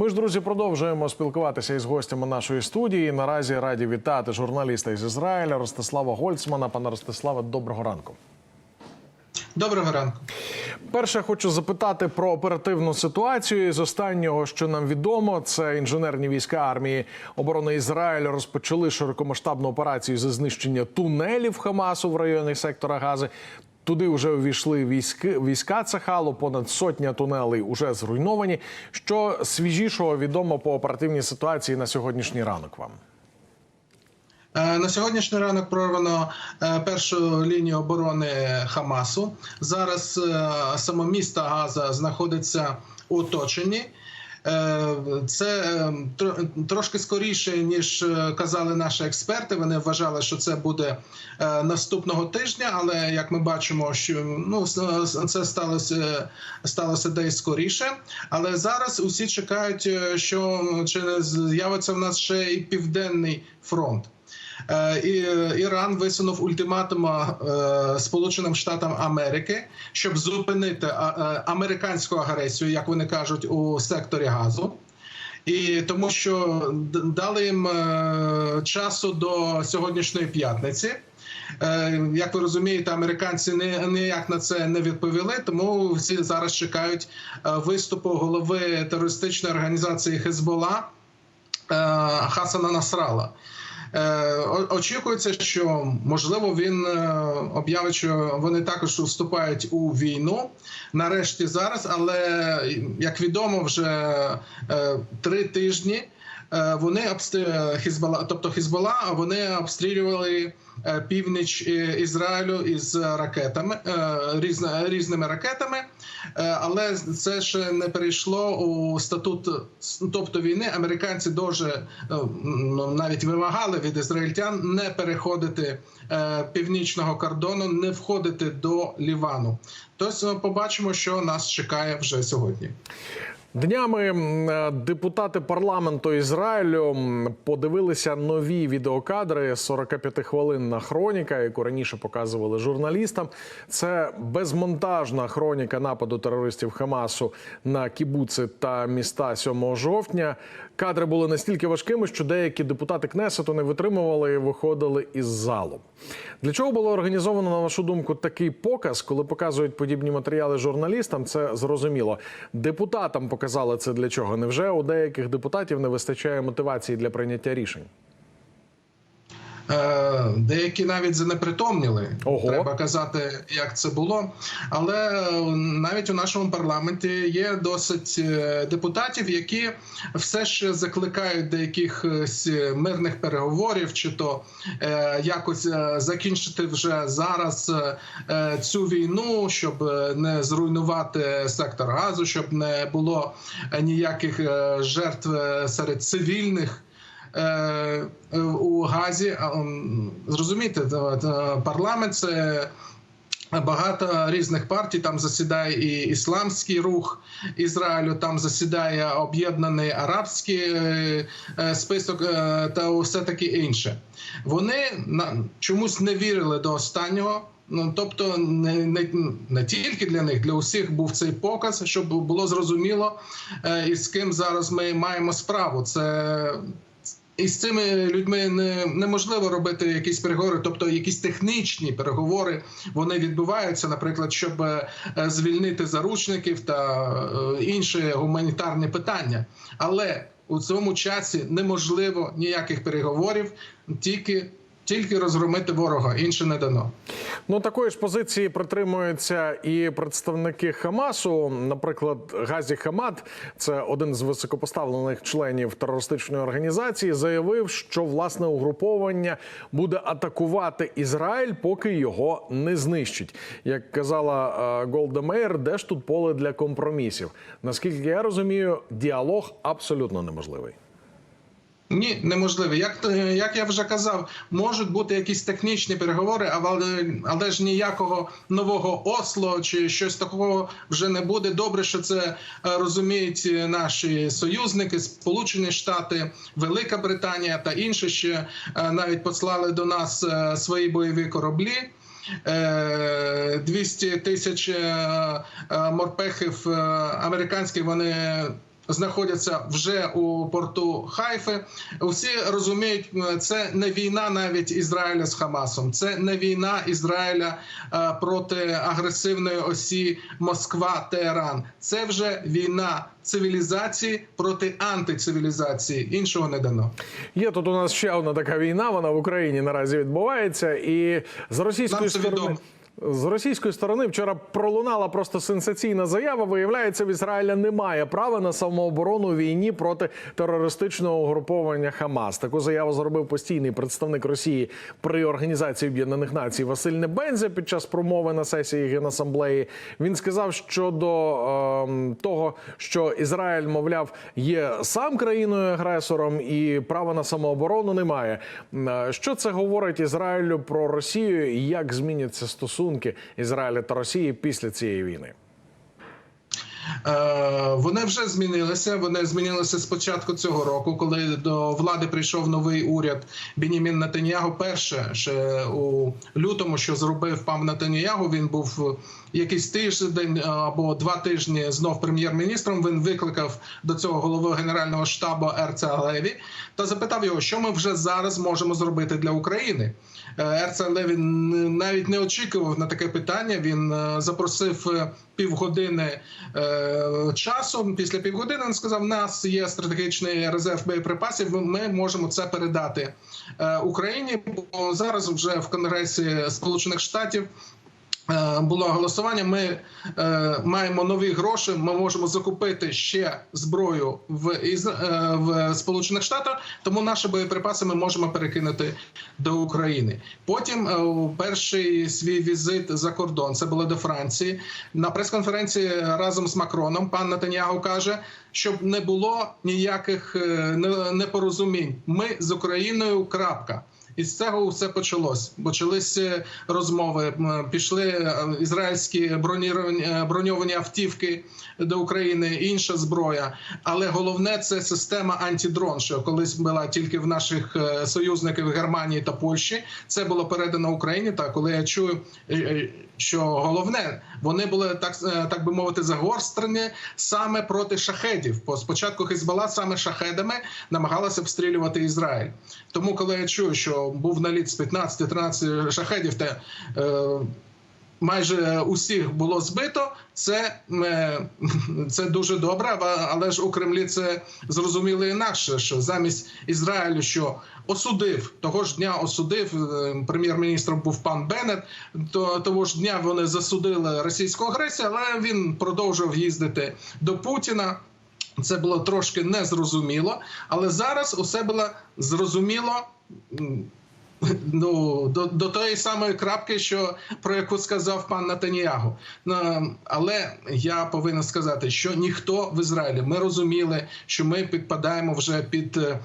Ми ж друзі продовжуємо спілкуватися із гостями нашої студії. Наразі раді вітати журналіста із Ізраїля Ростислава Гольцмана. Пане Ростиславе, доброго ранку. Доброго ранку. Перше, хочу запитати про оперативну ситуацію. З останнього, що нам відомо, це інженерні війська армії оборони Ізраїлю розпочали широкомасштабну операцію зі знищення тунелів Хамасу в районі сектора Гази. Туди вже увійшли військи війська Цехалу, понад сотня тунелей вже зруйновані. Що свіжішого відомо по оперативній ситуації на сьогоднішній ранок вам? Е, На сьогоднішній ранок прорвано е, першу лінію оборони Хамасу. Зараз е, саме місто Газа знаходиться у оточенні. Е, Це е, трошки скоріше ніж е, казали наші експерти. Вони вважали, що це буде е, наступного тижня, але як ми бачимо, що ну це сталося сталося десь скоріше. Але зараз усі чекають, що чи не з'явиться в нас ще і південний фронт. Е, е, Іран висунув ультиматум е, Сполученим Штатам Америки, щоб зупинити американську агресію, як вони кажуть, у секторі газу. І тому що дали їм часу до сьогоднішньої п'ятниці. Як ви розумієте, американці ніяк на це не відповіли, тому всі зараз чекають виступу голови терористичної організації Хезбола Хасана Насрала. Е, Очікується, що можливо він е, об'явить, що вони також вступають у війну. Нарешті зараз, але як відомо, вже е, три тижні. Е, Вони обстрі... Хізбала, тобто Хізбола, вони обстрілювали е, північ е, Ізраїлю із ракетами е, різна- різними ракетами, Е, але це ще не перейшло у статут тобто війни. Американці дуже е, ну, навіть вимагали від ізраїльтян не переходити е, північного кордону, не входити до Лівану. Тобто побачимо, що нас чекає вже сьогодні. Днями е, депутати парламенту Ізраїлю подивилися нові відеокадри 45 хвилинна хроніка, яку раніше показували журналістам. Це безмонтажна хроніка нападу терористів Хамасу на кібуци та міста 7 жовтня. Кадри були настільки важкими, що деякі депутати Кнесету не витримували і виходили із залу. Для чого було організовано, на вашу думку, такий показ, коли показують подібні матеріали журналістам? Це зрозуміло. Депутатам показали це для чого? Невже у деяких депутатів не вистачає мотивації для прийняття рішень? Е, Деякі навіть занепритомніли. Ого. Треба казати, як це було. Але е, навіть у нашому парламенті є досить е, депутатів, які все ще закликають до якихось мирних переговорів, чи то якось закінчити вже зараз цю війну, щоб не зруйнувати сектор газу, щоб не було ніяких жертв серед цивільних у Газі. Зрозумієте, е, е, парламент це. Багато різних партій там засідає і ісламський рух Ізраїлю, там засідає об'єднаний арабський е, е, список е, та все таке інше. Вони чомусь не вірили до останнього. Ну тобто, не, не, не тільки для них, для усіх був цей показ, щоб було зрозуміло, е, і з ким зараз ми маємо справу. Це і з цими людьми не, неможливо робити якісь переговори, тобто якісь технічні переговори вони відбуваються, наприклад, щоб е, звільнити заручників та е, інші гуманітарні питання. Але у цьому часі неможливо ніяких переговорів, тільки, тільки розгромити ворога, інше не дано. Ну такої ж позиції притримуються і представники Хамасу. Наприклад, Газі Хамад, це один з високопоставлених членів терористичної організації, заявив, що власне угруповання буде атакувати Ізраїль, поки його не знищить. Як казала е, Голда Меєр, де ж тут поле для компромісів? Наскільки я розумію, діалог абсолютно неможливий. Ні, неможливо. Як як я вже казав, можуть бути якісь технічні переговори, але, але ж ніякого нового осло чи щось такого вже не буде. Добре, що це е, розуміють наші союзники, Сполучені Штати, Велика Британія та інші ще е, навіть послали до нас е, свої бойові кораблі. Е, 200 тисяч морпехів американських вони знаходяться вже у порту Хайфи. Всі розуміють, це не війна навіть Ізраїля з Хамасом, це не війна Ізраїля е, проти агресивної осі Москва Теherан. Це вже війна цивілізації проти антицивілізації. Іншого не дано. Є тут у нас ще одна така війна. Вона в Україні наразі відбувається, і з російської Нам це сторони. відомо. З російської сторони вчора пролунала просто сенсаційна заява. Виявляється, в Ізраїля немає права на самооборону у війні проти терористичного угруповання Хамас. Таку заяву зробив постійний представник Росії при організації Об'єднаних Націй Василь Небензя під час промови на сесії Генасамблеї. Він сказав щодо ем, того, що Ізраїль, мовляв, є сам країною агресором і права на самооборону немає. Е, Що це говорить Ізраїлю про Росію і як зміняться стосунки Ізраїля та Росії після цієї війни? Е, Вони вже змінилися. Вони змінилися з початку цього року, коли до влади прийшов новий уряд Бенімін Натаньягу. Перше ще у лютому, що зробив пан Натаньягу, він був якийсь тиждень або два тижні знов прем'єр-міністром. Він викликав до цього голову генерального штабу Ерца Леві та запитав його, що ми вже зараз можемо зробити для України. Е, Ерца Леві навіть не очікував на таке питання. Він е, запросив е, півгодини часу. Після півгодини він сказав: у нас є стратегічний резерв боєприпасів. Ми можемо це передати е, Україні. Бо зараз вже в Конгресі Сполучених Штатів. Е, Було голосування. Ми е, маємо нові гроші. Ми можемо закупити ще зброю в Із... е, в Сполучених Штатах. Тому наші боєприпаси ми можемо перекинути до України. Потім у перший свій візит за кордон це було до Франції. На прес-конференції разом з Макроном пан Натаньягу каже, щоб не було ніяких непорозумінь. Ми з Україною. Крапка. І з цього все почалось. Почалися розмови. Пішли е, ізраїльські е, броньовані автівки до України, інша зброя. Але головне це система антидрон, що колись була тільки в наших е, союзників Германії та Польщі. Це було передано Україні. Та коли я чую, що головне, вони були так, так би мовити, загострені саме проти шахедів. Бо спочатку Хизбалла саме шахедами намагалася обстрілювати Ізраїль. Тому, коли я чую, що був наліт з 15-13 шахедів, та майже усіх було збито, це, е, це дуже добре. Але ж у Кремлі це зрозуміли інакше, що замість Ізраїлю, що осудив того ж дня, осудив е, прем'єр-міністром був пан Беннет, то того ж дня вони засудили російську агресію, але він продовжував їздити до Путіна. Це було трошки незрозуміло, але зараз усе було зрозуміло. Ну, до, до тої самої крапки, що про яку сказав пан Натаніягу. Але я повинен сказати, що ніхто в Ізраїлі ми розуміли, що ми підпадаємо вже під е,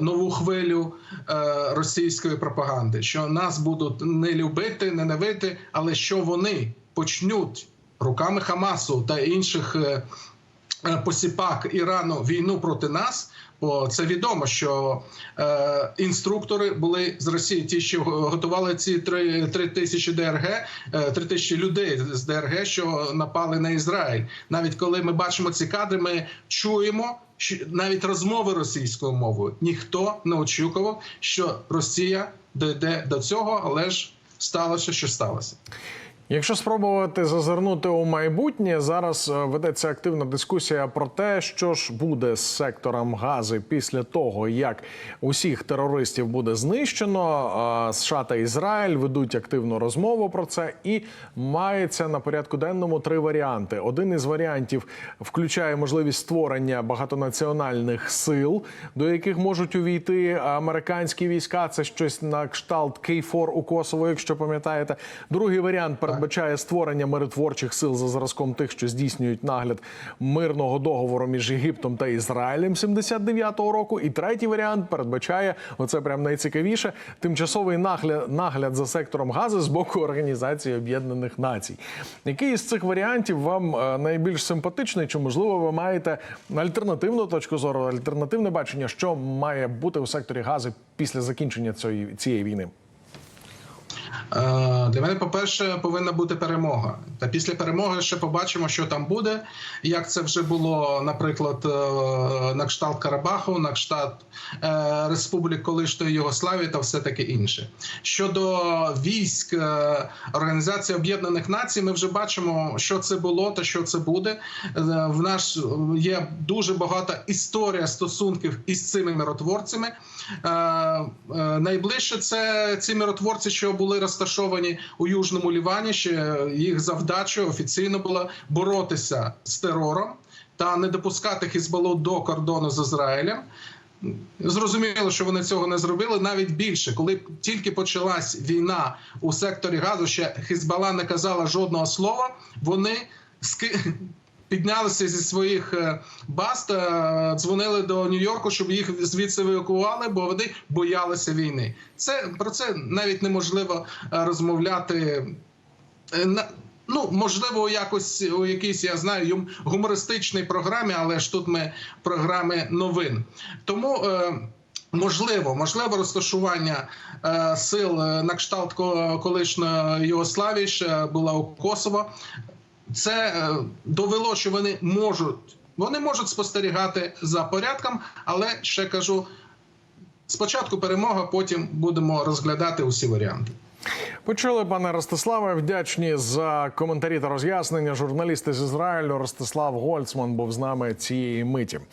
нову хвилю е, російської пропаганди, що нас будуть не любити, ненавидити, але що вони почнуть руками Хамасу та інших. е, е, посіпак Ірану війну проти нас. Бо це відомо, що е, інструктори були з Росії, ті, що готували ці три, три тисячі ДРГ, е, три тисячі людей з ДРГ, що напали на Ізраїль. Навіть коли ми бачимо ці кадри, ми чуємо що навіть розмови російською мовою. Ніхто не очікував, що Росія дійде до цього, але ж сталося, що сталося. Якщо спробувати зазирнути у майбутнє, зараз е, ведеться активна дискусія про те, що ж буде з сектором гази після того, як усіх терористів буде знищено. США та Ізраїль ведуть активну розмову про це, і мається на порядку денному три варіанти. Один із варіантів включає можливість створення багатонаціональних сил, до яких можуть увійти американські війська. Це щось на кшталт Кейфор у Косово, якщо пам'ятаєте. Другий варіант передбачає створення миротворчих сил за зразком тих, що здійснюють нагляд мирного договору між Єгиптом та Ізраїлем 79-го року. І третій варіант передбачає оце прям найцікавіше тимчасовий нагляд, нагляд за сектором газу з боку Організації Об'єднаних Націй. Який із цих варіантів вам е, найбільш симпатичний? Чи можливо ви маєте альтернативну точку зору, альтернативне бачення, що має бути у секторі газу після закінчення цієї, цієї війни? Для мене, по-перше, повинна бути перемога. Та після перемоги ще побачимо, що там буде. Як це вже було, наприклад, е, на кшталт Карабаху, на кшталт е, Республік колишньої Югославії та все таке інше. Щодо військ е, Організації Об'єднаних Націй, ми вже бачимо, що це було та що це буде. Е, В нас є дуже багата історія стосунків із цими миротворцями. Е, е, Найближче це ці миротворці, що були розташовані у Южному Лівані. Ще їх завдача офіційно була боротися з терором та не допускати Хізбалу до кордону з Ізраїлем. Зрозуміло, що вони цього не зробили. Навіть більше, коли тільки почалась війна у секторі газу, ще Хізбала не казала жодного слова. Вони. Піднялися зі своїх е, баз та дзвонили до Нью-Йорку, щоб їх звідси евакуювали, бо вони боялися війни. Це про це навіть неможливо е, розмовляти. Е, Ну, можливо, якось у якійсь, я знаю, гумористичній програмі, але ж тут ми в програмі новин. Тому е, можливо, можливо, розташування е, сил е, на кшталт колишньої Югославії ще була у Косово. Це е, довело, що вони можуть, вони можуть спостерігати за порядком, але ще кажу. Спочатку перемога, потім будемо розглядати усі варіанти. Почули, пане Ростиславе, вдячні за коментарі та роз'яснення. Журналісти з Ізраїлю Ростислав Гольцман був з нами цієї миті.